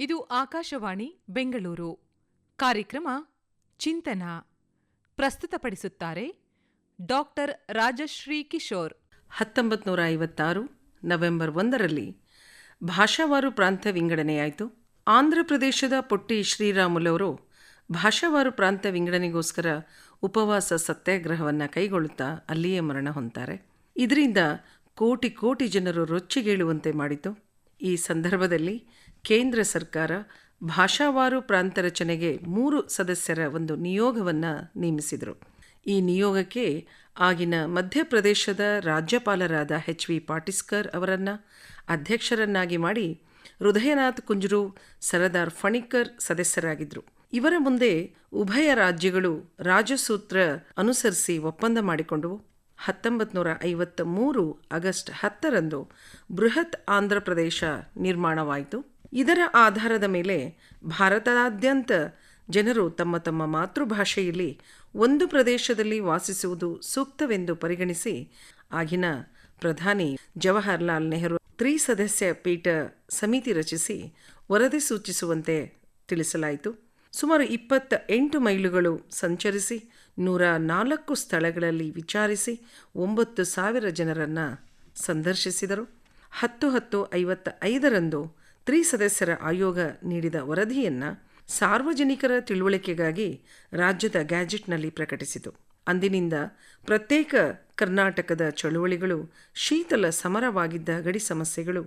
ಇದು ಆಕಾಶವಾಣಿ, ಬೆಂಗಳೂರು. ಕಾರ್ಯಕ್ರಮ ಚಿಂತನ. ಪ್ರಸ್ತುತಪಡಿಸುತ್ತಾರೆ ಡಾಕ್ಟರ್ ರಾಜಶ್ರೀ ಕಿಶೋರ್. ಹತ್ತೊಂಬತ್ತು ನೂರ ಐವತ್ತಾರು, ನವೆಂಬರ್ ಒಂದರಲ್ಲಿ ಭಾಷಾವಾರು ಪ್ರಾಂತ ವಿಂಗಡಣೆಯಾಯಿತು. ಆಂಧ್ರ ಪ್ರದೇಶದ ಪೊಟ್ಟಿ ಶ್ರೀರಾಮುಲವರು ಭಾಷಾವಾರು ಪ್ರಾಂತ ವಿಂಗಡಣೆಗೋಸ್ಕರ ಉಪವಾಸ ಸತ್ಯಾಗ್ರಹವನ್ನು ಕೈಗೊಳ್ಳುತ್ತಾ ಅಲ್ಲಿಯೇ ಮರಣ ಹೊಂತಾರೆ ಇದರಿಂದ ಕೋಟಿ ಕೋಟಿ ಜನರು ರೊಚ್ಚಿಗೇಳುವಂತೆ ಮಾಡಿತು. ಈ ಸಂದರ್ಭದಲ್ಲಿ ಕೇಂದ್ರ ಸರ್ಕಾರ ಭಾಷಾವಾರು ಪ್ರಾಂತ ರಚನೆಗೆ ಮೂರು ಸದಸ್ಯರ ಒಂದು ನಿಯೋಗವನ್ನು ನೇಮಿಸಿದರು. ಈ ನಿಯೋಗಕ್ಕೆ ಆಗಿನ ಮಧ್ಯಪ್ರದೇಶದ ರಾಜ್ಯಪಾಲರಾದ ಎಚ್ ವಿ ಪಾಟಿಸ್ಕರ್ ಅವರನ್ನು ಅಧ್ಯಕ್ಷರನ್ನಾಗಿ ಮಾಡಿ ಹೃದಯನಾಥ್ ಕುಂಜರು, ಸರದಾರ್ ಫಣಿಕರ್ ಸದಸ್ಯರಾಗಿದ್ದರು ಇವರ ಮುಂದೆ ಉಭಯ ರಾಜ್ಯಗಳು ರಾಜಸೂತ್ರ ಅನುಸರಿಸಿ ಒಪ್ಪಂದ ಮಾಡಿಕೊಂಡವು. ಹತ್ತೊಂಬತ್ತು ನೂರ ಐವತ್ತ ಮೂರು ಆಗಸ್ಟ್ ಹತ್ತರಂದು ಬೃಹತ್ ಆಂಧ್ರ ಪ್ರದೇಶ ನಿರ್ಮಾಣವಾಯಿತು. ಇದರ ಆಧಾರದ ಮೇಲೆ ಭಾರತದಾದ್ಯಂತ ಜನರು ತಮ್ಮ ತಮ್ಮ ಮಾತೃಭಾಷೆಯಲ್ಲಿ ಒಂದು ಪ್ರದೇಶದಲ್ಲಿ ವಾಸಿಸುವುದು ಸೂಕ್ತವೆಂದು ಪರಿಗಣಿಸಿ ಆಗಿನ ಪ್ರಧಾನಿ ಜವಾಹರ್ಲಾಲ್ ನೆಹರು ತ್ರಿಸದಸ್ಯ ಪೀಠ ಸಮಿತಿ ರಚಿಸಿ ವರದಿ ಸೂಚಿಸುವಂತೆ ತಿಳಿಸಲಾಯಿತು. ಸುಮಾರು ಇಪ್ಪತ್ತ ಎಂಟು ಮೈಲುಗಳು ಸಂಚರಿಸಿ, ನೂರ ನಾಲ್ಕು ಸ್ಥಳಗಳಲ್ಲಿ ವಿಚಾರಿಸಿ ಒಂಬತ್ತು ಸಾವಿರ ಜನರನ್ನು ಸಂದರ್ಶಿಸಿದರು. ಹತ್ತು ಹತ್ತು ಐವತ್ತ ಐದರಂದು ತ್ರಿಸದಸ್ಯರ ಆಯೋಗ ನೀಡಿದ ವರದಿಯನ್ನು ಸಾರ್ವಜನಿಕರ ತಿಳುವಳಿಕೆಗಾಗಿ ರಾಜ್ಯದ ಗ್ಯಾಜೆಟ್ನಲ್ಲಿ ಪ್ರಕಟಿಸಿತು. ಅಂದಿನಿಂದ ಪ್ರತ್ಯೇಕ ಕರ್ನಾಟಕದ ಚಳುವಳಿಗಳು ಶೀತಲ ಸಮರವಾಗಿದ್ದ ಗಡಿ ಸಮಸ್ಯೆಗಳು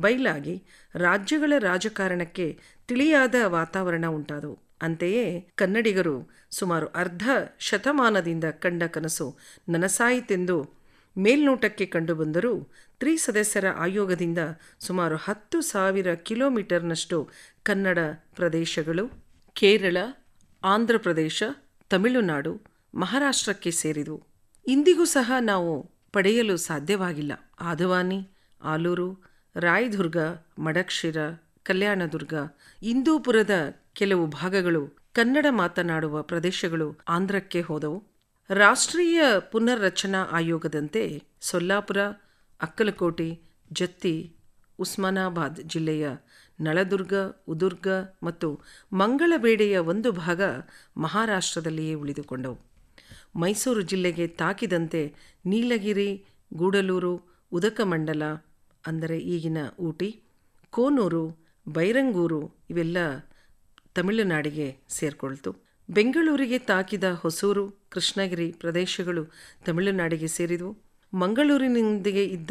ಬಯಲಾಗಿ ರಾಜ್ಯಗಳ ರಾಜಕಾರಣಕ್ಕೆ ತಿಳಿಯಾದ ವಾತಾವರಣ ಉಂಟಾದವು. ಅಂತೆಯೇ ಕನ್ನಡಿಗರು ಸುಮಾರು ಅರ್ಧ ಶತಮಾನದಿಂದ ಕಂಡ ಕನಸು ನನಸಾಯಿತೆಂದು ಮೇಲ್ನೋಟಕ್ಕೆ ಕಂಡುಬಂದರೂ ತ್ರಿಸದಸ್ಯರ ಆಯೋಗದಿಂದ ಸುಮಾರು ಹತ್ತು ಸಾವಿರ ಕಿಲೋಮೀಟರ್ನಷ್ಟು ಕನ್ನಡ ಪ್ರದೇಶಗಳು ಕೇರಳ, ಆಂಧ್ರ ಪ್ರದೇಶ, ತಮಿಳುನಾಡು, ಮಹಾರಾಷ್ಟ್ರಕ್ಕೆ ಸೇರಿದವು. ಇಂದಿಗೂ ಸಹ ನಾವು ಪಡೆಯಲು ಸಾಧ್ಯವಾಗಿಲ್ಲ. ಆದವಾನಿ, ಆಲೂರು, ರಾಯದುರ್ಗ, ಮಡಕ್ಷಿರ, ಕಲ್ಯಾಣದುರ್ಗ, ಇಂದೂಪುರದ ಕೆಲವು ಭಾಗಗಳು ಕನ್ನಡ ಮಾತನಾಡುವ ಪ್ರದೇಶಗಳು ಆಂಧ್ರಕ್ಕೆ ಹೋದವು. ರಾಷ್ಟ್ರೀಯ ಪುನರ್ರಚನಾ ಆಯೋಗದಂತೆ ಸೊಲ್ಲಾಪುರ, ಅಕ್ಕಲಕೋಟೆ, ಜತ್ತಿ, ಉಸ್ಮಾನಾಬಾದ್ ಜಿಲ್ಲೆಯ ನಳದುರ್ಗ, ಉದುರ್ಗ ಮತ್ತು ಮಂಗಳಬೇಡೆಯ ಒಂದು ಭಾಗ ಮಹಾರಾಷ್ಟ್ರದಲ್ಲಿಯೇ ಉಳಿದುಕೊಂಡವು. ಮೈಸೂರು ಜಿಲ್ಲೆಗೆ ತಾಕಿದಂತೆ ನೀಲಗಿರಿ, ಗೂಡಲೂರು, ಉದಕಮಂಡಲ ಅಂದರೆ ಈಗಿನ ಊಟಿ, ಕೋನೂರು, ಬೈರಂಗೂರು ಇವೆಲ್ಲ ತಮಿಳುನಾಡಿಗೆ ಸೇರಿಕೊಳ್ತು. ಬೆಂಗಳೂರಿಗೆ ತಾಕಿದ ಹೊಸೂರು, ಕೃಷ್ಣಗಿರಿ ಪ್ರದೇಶಗಳು ತಮಿಳುನಾಡಿಗೆ ಸೇರಿದವು. ಮಂಗಳೂರಿನೊಂದಿಗೆ ಇದ್ದ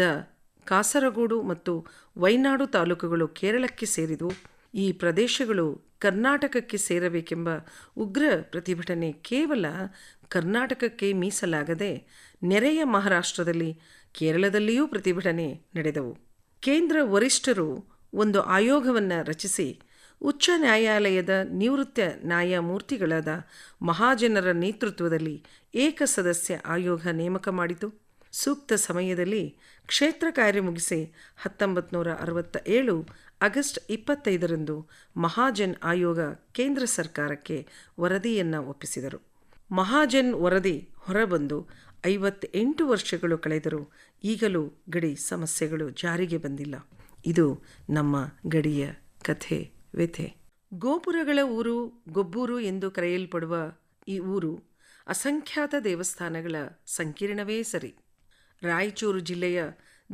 ಕಾಸರಗೋಡು ಮತ್ತು ವೈನಾಡು ತಾಲೂಕುಗಳು ಕೇರಳಕ್ಕೆ ಸೇರಿದವು. ಈ ಪ್ರದೇಶಗಳು ಕರ್ನಾಟಕಕ್ಕೆ ಸೇರಬೇಕೆಂಬ ಉಗ್ರ ಪ್ರತಿಭಟನೆ ಕೇವಲ ಕರ್ನಾಟಕಕ್ಕೆ ಮೀಸಲಾಗದೆ ನೆರೆಯ ಮಹಾರಾಷ್ಟ್ರದಲ್ಲಿ ಕೇರಳದಲ್ಲಿಯೂ ಪ್ರತಿಭಟನೆ ನಡೆದವು. ಕೇಂದ್ರ ವರಿಷ್ಠರು ಒಂದು ಆಯೋಗವನ್ನು ರಚಿಸಿ ಉಚ್ಚ ನ್ಯಾಯಾಲಯದ ನಿವೃತ್ತ ನ್ಯಾಯಮೂರ್ತಿಗಳಾದ ಮಹಾಜನರ ನೇತೃತ್ವದಲ್ಲಿ ಏಕಸದಸ್ಯ ಆಯೋಗ ನೇಮಕ ಮಾಡಿತು. ಸೂಕ್ತ ಸಮಯದಲ್ಲಿ ಕ್ಷೇತ್ರ ಕಾರ್ಯ ಮುಗಿಸಿ ಹತ್ತೊಂಬತ್ತು ನೂರ ಅರವತ್ತ ಏಳು ಆಗಸ್ಟ್ ಇಪ್ಪತ್ತೈದರಂದು ಮಹಾಜನ್ ಆಯೋಗ ಕೇಂದ್ರ ಸರ್ಕಾರಕ್ಕೆ ವರದಿಯನ್ನು ಒಪ್ಪಿಸಿದರು. ಮಹಾಜನ್ ವರದಿ ಹೊರಬಂದು ಐವತ್ತೆಂಟು ವರ್ಷಗಳು ಕಳೆದರೂ ಈಗಲೂ ಗಡಿ ಸಮಸ್ಯೆಗಳು ಜಾರಿಗೆ ಬಂದಿಲ್ಲ. ಇದು ನಮ್ಮ ಗಡಿಯ ಕಥೆ. ವ್ಯಥೆ ಗೋಪುರಗಳ ಊರು ಗೊಬ್ಬೂರು ಎಂದು ಕರೆಯಲ್ಪಡುವ ಈ ಊರು ಅಸಂಖ್ಯಾತ ದೇವಸ್ಥಾನಗಳ ಸಂಕೀರ್ಣವೇ ಸರಿ. ರಾಯಚೂರು ಜಿಲ್ಲೆಯ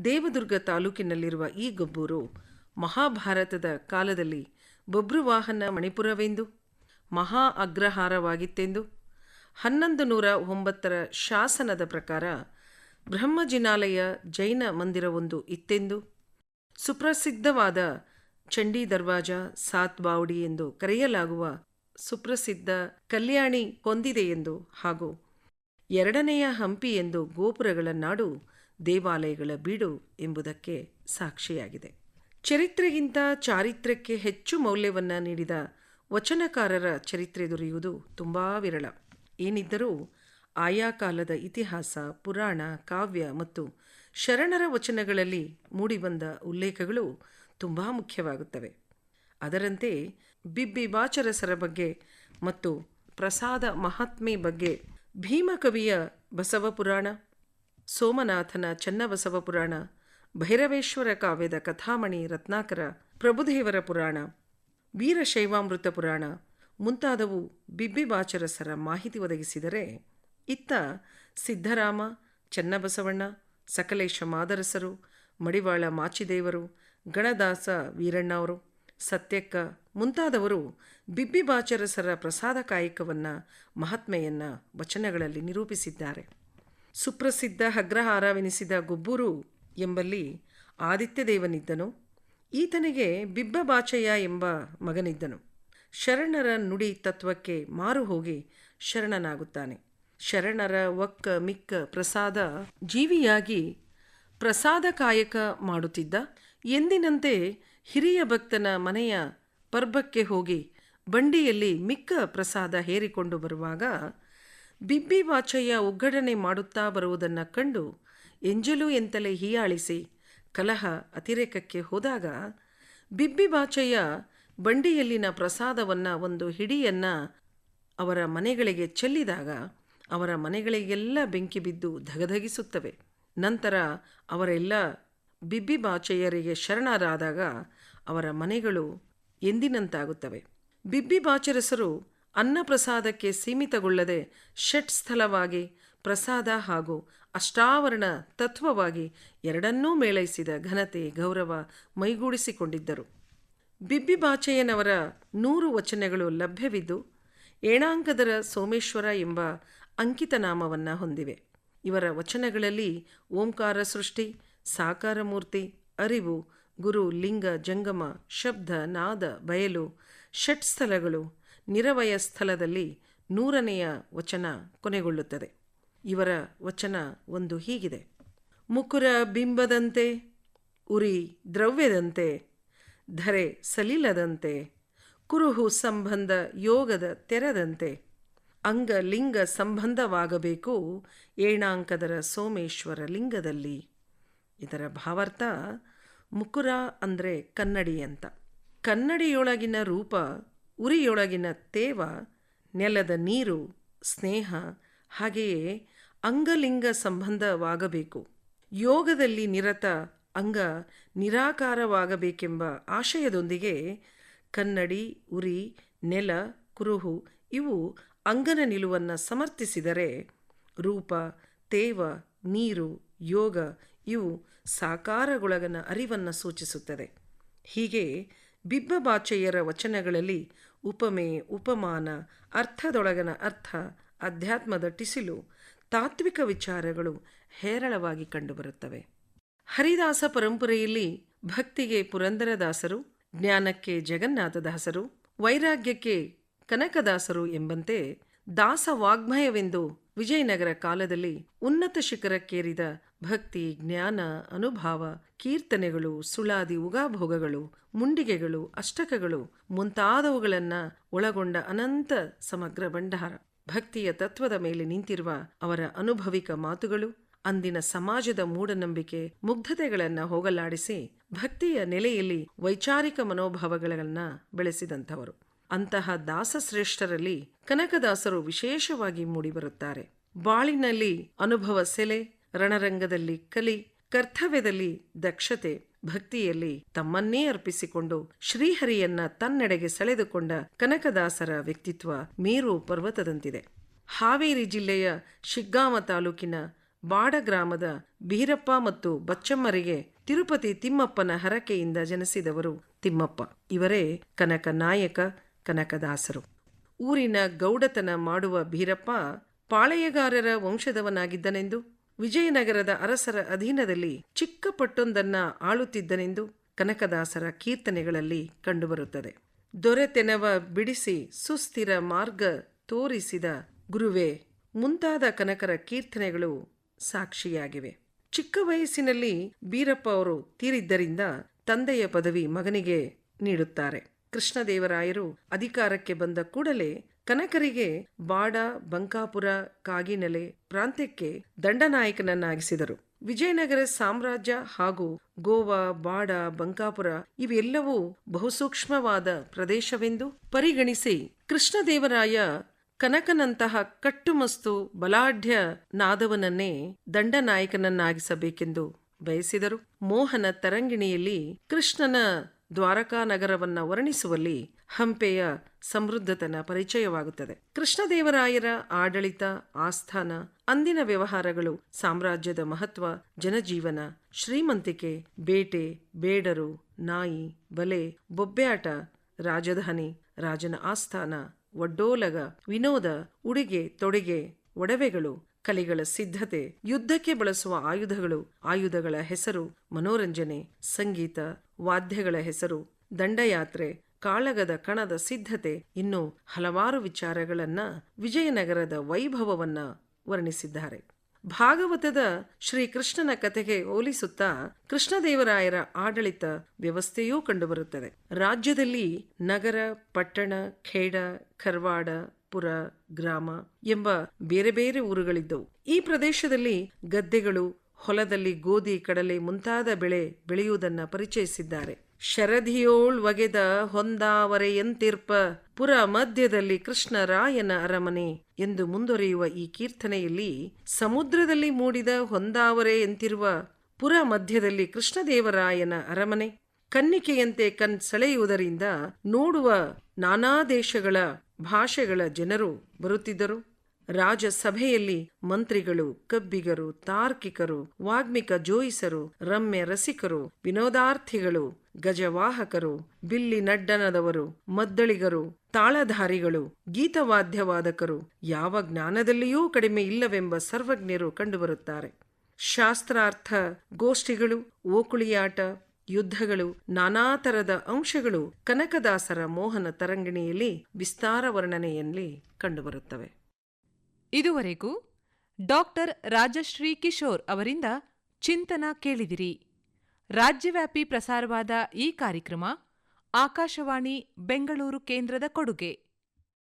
ದೇವದುರ್ಗ ತಾಲೂಕಿನಲ್ಲಿರುವ ಈ ಗೊಬ್ಬೂರು ಮಹಾಭಾರತದ ಕಾಲದಲ್ಲಿ ಬಬ್ರುವಾಹನ ಮಣಿಪುರವೆಂದು, ಮಹಾ ಅಗ್ರಹಾರವಾಗಿತ್ತೆಂದು ಹನ್ನೊಂದು ನೂರ ಒಂಬತ್ತರ ಶಾಸನದ ಪ್ರಕಾರ ಬ್ರಹ್ಮಜಿನಾಲಯ ಜೈನ ಮಂದಿರವೊಂದು ಇತ್ತೆಂದು, ಸುಪ್ರಸಿದ್ಧವಾದ ಚಂಡಿ ದರ್ವಾಜ, ಸಾತ್ ಬಾವುಡಿ ಎಂದು ಕರೆಯಲಾಗುವ ಸುಪ್ರಸಿದ್ಧ ಕಲ್ಯಾಣಿ ಹೊಂದಿದೆಯೆಂದು ಹಾಗೂ ಎರಡನೆಯ ಹಂಪಿ ಎಂದು ಗೋಪುರಗಳ ನಾಡು ದೇವಾಲಯಗಳ ಬೀಡು ಎಂಬುದಕ್ಕೆ ಸಾಕ್ಷಿಯಾಗಿದೆ. ಚರಿತ್ರೆಗಿಂತ ಚಾರಿತ್ರ್ಯಕ್ಕೆ ಹೆಚ್ಚು ಮೌಲ್ಯವನ್ನು ನೀಡಿದ ವಚನಕಾರರ ಚರಿತ್ರೆ ದೊರೆಯುವುದು ತುಂಬ ವಿರಳ. ಏನಿದ್ದರೂ ಆಯಾ ಕಾಲದ ಇತಿಹಾಸ, ಪುರಾಣ, ಕಾವ್ಯ ಮತ್ತು ಶರಣರ ವಚನಗಳಲ್ಲಿ ಮೂಡಿಬಂದ ಉಲ್ಲೇಖಗಳು ತುಂಬ ಮುಖ್ಯವಾಗುತ್ತವೆ. ಅದರಂತೆ ಬಿಬ್ಬಿ ಬಾಚರಸರ ಬಗ್ಗೆ ಮತ್ತು ಪ್ರಸಾದ ಮಹಾತ್ಮೆ ಬಗ್ಗೆ ಭೀಮಕವಿಯ ಬಸವ ಪುರಾಣ, ಸೋಮನಾಥನ ಚನ್ನಬಸವ ಪುರಾಣ, ಭೈರವೇಶ್ವರ ಕಾವ್ಯದ ಕಥಾಮಣಿ ರತ್ನಾಕರ ಪ್ರಭುದೇವರ ಪುರಾಣ, ವೀರಶೈವಾಮೃತ ಪುರಾಣ ಮುಂತಾದವು ಬಿಬ್ಬಿಬಾಚರಸರ ಮಾಹಿತಿ ಒದಗಿಸಿದರೆ ಇತ್ತ ಸಿದ್ಧರಾಮ, ಚನ್ನಬಸವಣ್ಣ, ಸಕಲೇಶ ಮಾದರಸರು, ಮಡಿವಾಳ ಮಾಚಿದೇವರು ಗಣದಾಸ ವೀರಣ್ಣವರು ಸತ್ಯಕ್ಕ ಮುಂತಾದವರು ಬಿಬ್ಬಿಬಾಚರಸರ ಪ್ರಸಾದ ಕಾಯಕವನ್ನು, ಮಹಾತ್ಮೆಯನ್ನು ವಚನಗಳಲ್ಲಿ ನಿರೂಪಿಸಿದ್ದಾರೆ. ಸುಪ್ರಸಿದ್ಧ ಹಗ್ರಹಾರವೆನಿಸಿದ ಗೊಬ್ಬೂರು ಎಂಬಲ್ಲಿ ಆದಿತ್ಯದೇವನಿದ್ದನು. ಈತನಿಗೆ ಬಿಬ್ಬಬಾಚಯ್ಯ ಎಂಬ ಮಗನಿದ್ದನು. ಶರಣರ ನುಡಿ ತತ್ವಕ್ಕೆ ಮಾರು ಹೋಗಿ ಶರಣನಾಗುತ್ತಾನೆ. ಶರಣರ ಒಕ್ಕ ಮಿಕ್ಕ ಪ್ರಸಾದ ಜೀವಿಯಾಗಿ ಪ್ರಸಾದ ಕಾಯಕ ಮಾಡುತ್ತಿದ್ದ. ಎಂದಿನಂತೆ ಹಿರಿಯ ಭಕ್ತನ ಮನೆಯ ಪರ್ಬಕ್ಕೆ ಹೋಗಿ ಬಂಡಿಯಲ್ಲಿ ಮಿಕ್ಕ ಪ್ರಸಾದ ಹೇರಿಕೊಂಡು ಬರುವಾಗ ಬಿಬ್ಬಿ ವಾಚಯ್ಯ ಒಗ್ಗಡಣೆ ಮಾಡುತ್ತಾ ಬರುವುದನ್ನು ಕಂಡು ಎಂಜಲು ಎಂತಲೇ ಹೀಯಾಳಿಸಿ ಕಲಹ ಅತಿರೇಕಕ್ಕೆ ಹೋದಾಗ ಬಿಬ್ಬಿ ಬಾಚಯ್ಯ ಬಂಡಿಯಲ್ಲಿನ ಪ್ರಸಾದವನ್ನು ಒಂದು ಹಿಡಿಯನ್ನು ಅವರ ಮನೆಗಳಿಗೆ ಚೆಲ್ಲಿದಾಗ ಅವರ ಮನೆಗಳಿಗೆಲ್ಲ ಬೆಂಕಿ ಬಿದ್ದು ಧಗಧಗಿಸುತ್ತವೆ. ನಂತರ ಅವರೆಲ್ಲ ಬಿಬ್ಬಿ ಬಾಚಯ್ಯರಿಗೆ ಶರಣರಾದಾಗ ಅವರ ಮನೆಗಳು ಎಂದಿನಂತಾಗುತ್ತವೆ. ಬಿಬ್ಬಿಬಾಚರಸರು ಅನ್ನಪ್ರಸಾದಕ್ಕೆ ಸೀಮಿತಗೊಳ್ಳದೆ ಷಟ್ ಸ್ಥಳವಾಗಿ ಪ್ರಸಾದ ಹಾಗೂ ಅಷ್ಟಾವರಣ ತತ್ವವಾಗಿ ಎರಡನ್ನೂ ಮೇಳೈಸಿದ ಘನತೆ, ಗೌರವ ಮೈಗೂಡಿಸಿಕೊಂಡಿದ್ದರು. ಬಿಬ್ಬಿ ಬಾಚಯ್ಯನವರ ನೂರು ವಚನಗಳು ಲಭ್ಯವಿದ್ದು ಏಣಾಂಕದರ ಸೋಮೇಶ್ವರ ಎಂಬ ಅಂಕಿತನಾಮವನ್ನು ಹೊಂದಿವೆ. ಇವರ ವಚನಗಳಲ್ಲಿ ಓಂಕಾರ ಸೃಷ್ಟಿ ಸಾಕಾರ ಮೂರ್ತಿ ಅರಿವು, ಗುರು, ಲಿಂಗ, ಜಂಗಮ, ಶಬ್ದ, ನಾದ, ಬಯಲು ಷಟ್ಸ್ಥಲಗಳು ನಿರವಯ ಸ್ಥಳದಲ್ಲಿ ನೂರನೆಯ ವಚನ ಕೊನೆಗೊಳ್ಳುತ್ತದೆ. ಇವರ ವಚನ ಒಂದು ಹೀಗಿದೆ. ಮುಕುರ ಬಿಂಬದಂತೆ, ಉರಿ ದ್ರವ್ಯದಂತೆ, ಧರೆ ಸಲಿಲದಂತೆ, ಕುರುಹು ಸಂಬಂಧ ಯೋಗದ ತೆರದಂತೆ ಅಂಗ ಲಿಂಗ ಸಂಬಂಧವಾಗಬೇಕು ಏಣಾಂಕದರ ಸೋಮೇಶ್ವರ ಲಿಂಗದಲ್ಲಿ. ಇದರ ಭಾವಾರ್ಥ ಮುಕುರ ಅಂದರೆ ಕನ್ನಡಿ ಅಂತ. ಕನ್ನಡಿಯೊಳಗಿನ ರೂಪ, ಉರಿಯೊಳಗಿನ ತೇವ, ನೆಲದ ನೀರು, ಸ್ನೇಹ, ಹಾಗೆಯೇ ಅಂಗಲಿಂಗ ಸಂಬಂಧವಾಗಬೇಕು. ಯೋಗದಲ್ಲಿ ನಿರತ ಅಂಗ ನಿರಾಕಾರವಾಗಬೇಕೆಂಬ ಆಶಯದೊಂದಿಗೆ ಕನ್ನಡಿ, ಉರಿ, ನೆಲ, ಕುರುಹು ಇವು ಅಂಗನ ನಿಲುವನ್ನು ಸಮರ್ಥಿಸಿದರೆ ರೂಪ, ತೇವ, ನೀರು, ಯೋಗ ಇವು ಸಾಕಾರಗೊಳಗನ ಅರಿವನ್ನು ಸೂಚಿಸುತ್ತದೆ. ಹೀಗೆ ಬಿಬ್ಬಬಾಚಯ್ಯರ ವಚನಗಳಲ್ಲಿ ಉಪಮೆ, ಉಪಮಾನ, ಅರ್ಥದೊಳಗನ ಅರ್ಥ, ಅಧ್ಯಾತ್ಮದ ಟಿಸಿಲು, ತಾತ್ವಿಕ ವಿಚಾರಗಳು ಹೇರಳವಾಗಿ ಕಂಡುಬರುತ್ತವೆ. ಹರಿದಾಸ ಪರಂಪರೆಯಲ್ಲಿ ಭಕ್ತಿಗೆ ಪುರಂದರದಾಸರು, ಜ್ಞಾನಕ್ಕೆ ಜಗನ್ನಾಥದಾಸರು, ವೈರಾಗ್ಯಕ್ಕೆ ಕನಕದಾಸರು ಎಂಬಂತೆ ದಾಸ ವಾಗ್ಮಯವೆಂದು ವಿಜಯನಗರ ಕಾಲದಲ್ಲಿ ಉನ್ನತ ಶಿಖರಕ್ಕೇರಿದ ಭಕ್ತಿ, ಜ್ಞಾನ, ಅನುಭಾವ, ಕೀರ್ತನೆಗಳು, ಸುಳಾದಿ ಉಗಾಭೋಗಗಳು, ಮುಂಡಿಗೆಗಳು, ಅಷ್ಟಕಗಳು ಮುಂತಾದವುಗಳನ್ನು ಒಳಗೊಂಡ ಅನಂತ ಸಮಗ್ರ ಭಂಡಾರ. ಭಕ್ತಿಯ ತತ್ವದ ಮೇಲೆ ನಿಂತಿರುವ ಅವರ ಅನುಭವಿಕ ಮಾತುಗಳು, ಅಂದಿನ ಸಮಾಜದ ಮೂಢನಂಬಿಕೆ ಮುಗ್ಧತೆಗಳನ್ನು ಹೋಗಲಾಡಿಸಿ ಭಕ್ತಿಯ ನೆಲೆಯಲ್ಲಿ ವೈಚಾರಿಕ ಮನೋಭಾವಗಳನ್ನು ಬೆಳೆಸಿದಂಥವರು. ಅಂತಹ ದಾಸಶ್ರೇಷ್ಠರಲ್ಲಿ ಕನಕದಾಸರು ವಿಶೇಷವಾಗಿ ಮೂಡಿಬರುತ್ತಾರೆ. ಬಾಳಿನಲ್ಲಿ ಅನುಭವ ಸೆಲೆ ರಣರಂಗದಲ್ಲಿ ಕಲಿ, ಕರ್ತವ್ಯದಲ್ಲಿ ದಕ್ಷತೆ, ಭಕ್ತಿಯಲ್ಲಿ ತಮ್ಮನ್ನೇ ಅರ್ಪಿಸಿಕೊಂಡು ಶ್ರೀಹರಿಯನ್ನ ತನ್ನೆಡೆಗೆ ಸೆಳೆದುಕೊಂಡ ಕನಕದಾಸರ ವ್ಯಕ್ತಿತ್ವ ಮೇರು ಪರ್ವತದಂತಿದೆ. ಹಾವೇರಿ ಜಿಲ್ಲೆಯ ಶಿಗ್ಗಾಮ ತಾಲೂಕಿನ ಬಾಡ ಗ್ರಾಮದ ಬೀರಪ್ಪ ಮತ್ತು ಬಚ್ಚಮ್ಮರಿಗೆ ತಿರುಪತಿ ತಿಮ್ಮಪ್ಪನ ಹರಕೆಯಿಂದ ಜನಿಸಿದವರು ತಿಮ್ಮಪ್ಪ. ಇವರೇ ಕನಕ ನಾಯಕ, ಕನಕದಾಸರು. ಊರಿನ ಗೌಡತನ ಮಾಡುವ ಬೀರಪ್ಪ ಪಾಳೆಯಗಾರರ ವಂಶದವನಾಗಿದ್ದನೆಂದು ವಿಜಯನಗರದ ಅರಸರ ಅಧೀನದಲ್ಲಿ ಚಿಕ್ಕ ಪಟ್ಟೊಂದನ್ನ ಆಳುತ್ತಿದ್ದನೆಂದು ಕನಕದಾಸರ ಕೀರ್ತನೆಗಳಲ್ಲಿ ಕಂಡುಬರುತ್ತದೆ. ದೊರೆತೆನವ ಬಿಡಿಸಿ ಸುಸ್ಥಿರ ಮಾರ್ಗ ತೋರಿಸಿದ ಗುರುವೇ, ಮುಂತಾದ ಕನಕರ ಕೀರ್ತನೆಗಳು ಸಾಕ್ಷಿಯಾಗಿವೆ. ಚಿಕ್ಕ ವಯಸ್ಸಿನಲ್ಲಿ ಬೀರಪ್ಪ ಅವರು ತೀರಿದ್ದರಿಂದ ತಂದೆಯ ಪದವಿ ಮಗನಿಗೆ ನೀಡುತ್ತಾರೆ. ಕೃಷ್ಣದೇವರಾಯರು ಅಧಿಕಾರಕ್ಕೆ ಬಂದ ಕೂಡಲೇ ಕನಕರಿಗೆ ಬಾಡ, ಬಂಕಾಪುರ, ಕಾಗಿನೆಲೆ ಪ್ರಾಂತ್ಯಕ್ಕೆ ದಂಡನಾಯಕನನ್ನಾಗಿಸಿದರು. ವಿಜಯನಗರ ಸಾಮ್ರಾಜ್ಯ ಹಾಗೂ ಗೋವಾ, ಬಾಡ, ಬಂಕಾಪುರ ಇವೆಲ್ಲವೂ ಬಹುಸೂಕ್ಷ್ಮವಾದ ಪ್ರದೇಶವೆಂದು ಪರಿಗಣಿಸಿ ಕೃಷ್ಣದೇವರಾಯ ಕನಕನಂತಹ ಕಟ್ಟುಮಸ್ತು, ಬಲಾಢ್ಯ ನಾದವನನ್ನೇ ದಂಡನಾಯಕನನ್ನಾಗಿಸಬೇಕೆಂದು ಬಯಸಿದರು. ಮೋಹನ ತರಂಗಿಣಿಯಲ್ಲಿ ಕೃಷ್ಣನ ದ್ವಾರಕಾ ನಗರವನ್ನ ವರ್ಣಿಸುವಲ್ಲಿ ಹಂಪೆಯ ಸಮೃದ್ಧತನ ಪರಿಚಯವಾಗುತ್ತದೆ. ಕೃಷ್ಣದೇವರಾಯರ ಆಡಳಿತ, ಆಸ್ಥಾನ, ಅಂದಿನ ವ್ಯವಹಾರಗಳು, ಸಾಮ್ರಾಜ್ಯದ ಮಹತ್ವ, ಜನಜೀವನ, ಶ್ರೀಮಂತಿಕೆ, ಬೇಟೆ, ಬೇಡರು, ನಾಯಿ, ಬಲೆ, ಬೊಬ್ಬೆಯಾಟ, ರಾಜಧಾನಿ, ರಾಜನ ಆಸ್ಥಾನ, ಒಡ್ಡೋಲಗ, ವಿನೋದ, ಉಡುಗೆ, ತೊಡುಗೆ, ಒಡವೆಗಳು ಕಲಿಗಳ ಸಿದ್ಧತೆ, ಯುದ್ಧಕ್ಕೆ ಬಳಸುವ ಆಯುಧಗಳು, ಆಯುಧಗಳ ಹೆಸರು, ಮನೋರಂಜನೆ, ಸಂಗೀತ, ವಾದ್ಯಗಳ ಹೆಸರು, ದಂಡಯಾತ್ರೆ, ಕಾಳಗದ ಕಣದ ಸಿದ್ಧತೆ, ಇನ್ನು ಹಲವಾರು ವಿಚಾರಗಳನ್ನ ವಿಜಯನಗರದ ವೈಭವವನ್ನ ವರ್ಣಿಸಿದ್ದಾರೆ. ಭಾಗವತದ ಶ್ರೀಕೃಷ್ಣನ ಕಥೆಗೆ ಹೋಲಿಸುತ್ತಾ ಕೃಷ್ಣದೇವರಾಯರ ಆಡಳಿತ ವ್ಯವಸ್ಥೆಯೂ ಕಂಡುಬರುತ್ತದೆ. ರಾಜ್ಯದಲ್ಲಿ ನಗರ, ಪಟ್ಟಣ, ಖೇಡ, ಖರ್ವಾಡ ಪುರ ಗ್ರಾಮ ಎಂಬ ಬೇರೆ ಬೇರೆ ಊರುಗಳಿದ್ದವು. ಈ ಪ್ರದೇಶದಲ್ಲಿ ಗದ್ದೆಗಳು, ಹೊಲದಲ್ಲಿ ಗೋಧಿ ಕಡಲೆ ಮುಂತಾದ ಬೆಳೆ ಬೆಳೆಯುವುದನ್ನ ಪರಿಚಯಿಸಿದ್ದಾರೆ. ಶರಧಿಯೋಳ್ ಒಗೆದ ಹೊಂದಾವರೆಯಂತಿರ್ಪ ಪುರ ಮಧ್ಯದಲ್ಲಿ ಕೃಷ್ಣರಾಯನ ಅರಮನೆ ಎಂದು ಮುಂದುವರಿಯುವ ಈ ಕೀರ್ತನೆಯಲ್ಲಿ ಸಮುದ್ರದಲ್ಲಿ ಮೂಡಿದ ಹೊಂದಾವರೆ ಎಂತಿರುವ ಪುರ ಮಧ್ಯದಲ್ಲಿ ಕೃಷ್ಣದೇವರಾಯನ ಅರಮನೆ ಕನ್ನಿಕೆಯಂತೆ ಕನ್ ಸೆಳೆಯುವುದರಿಂದ ನೋಡುವ ನಾನಾ ದೇಶಗಳ ಭಾಷೆಗಳ ಜನರು ಬರುತ್ತಿದ್ದರು. ರಾಜಸಭೆಯಲ್ಲಿ ಮಂತ್ರಿಗಳು, ಕಬ್ಬಿಗರು, ತಾರ್ಕಿಕರು, ವಾಗ್ಮಿಕ ಜೋಯಿಸರು, ರಮ್ಯ ರಸಿಕರು, ವಿನೋದಾರ್ಥಿಗಳು, ಗಜವಾಹಕರು, ಬಿಲ್ಲಿ ನಡ್ಡನದವರು, ಮದ್ದಳಿಗರು, ತಾಳಧಾರಿಗಳು, ಗೀತವಾದ್ಯವಾದಕರು ಯಾವ ಜ್ಞಾನದಲ್ಲಿಯೂ ಕಡಿಮೆ ಇಲ್ಲವೆಂಬ ಸರ್ವಜ್ಞರು ಕಂಡುಬರುತ್ತಾರೆ. ಶಾಸ್ತ್ರಾರ್ಥ ಗೋಷ್ಠಿಗಳು, ಓಕುಳಿಯಾಟ ಯುದ್ಧಗಳು, ನಾನಾ ತರದ ಅಂಶಗಳು ಕನಕದಾಸರ ಮೋಹನ ತರಂಗಿಣಿಯಲ್ಲಿ ವಿಸ್ತಾರ ವರ್ಣನೆಯಲ್ಲಿ ಕಂಡುಬರುತ್ತವೆ. ಇದುವರೆಗೂ ಡಾಕ್ಟರ್ ರಾಜಶ್ರೀ ಕಿಶೋರ್ ಅವರಿಂದ ಚಿಂತನ ಕೇಳಿದಿರಿ. ರಾಜ್ಯವ್ಯಾಪಿ ಪ್ರಸಾರವಾದ ಈ ಕಾರ್ಯಕ್ರಮ ಆಕಾಶವಾಣಿ ಬೆಂಗಳೂರು ಕೇಂದ್ರದ ಕೊಡುಗೆ.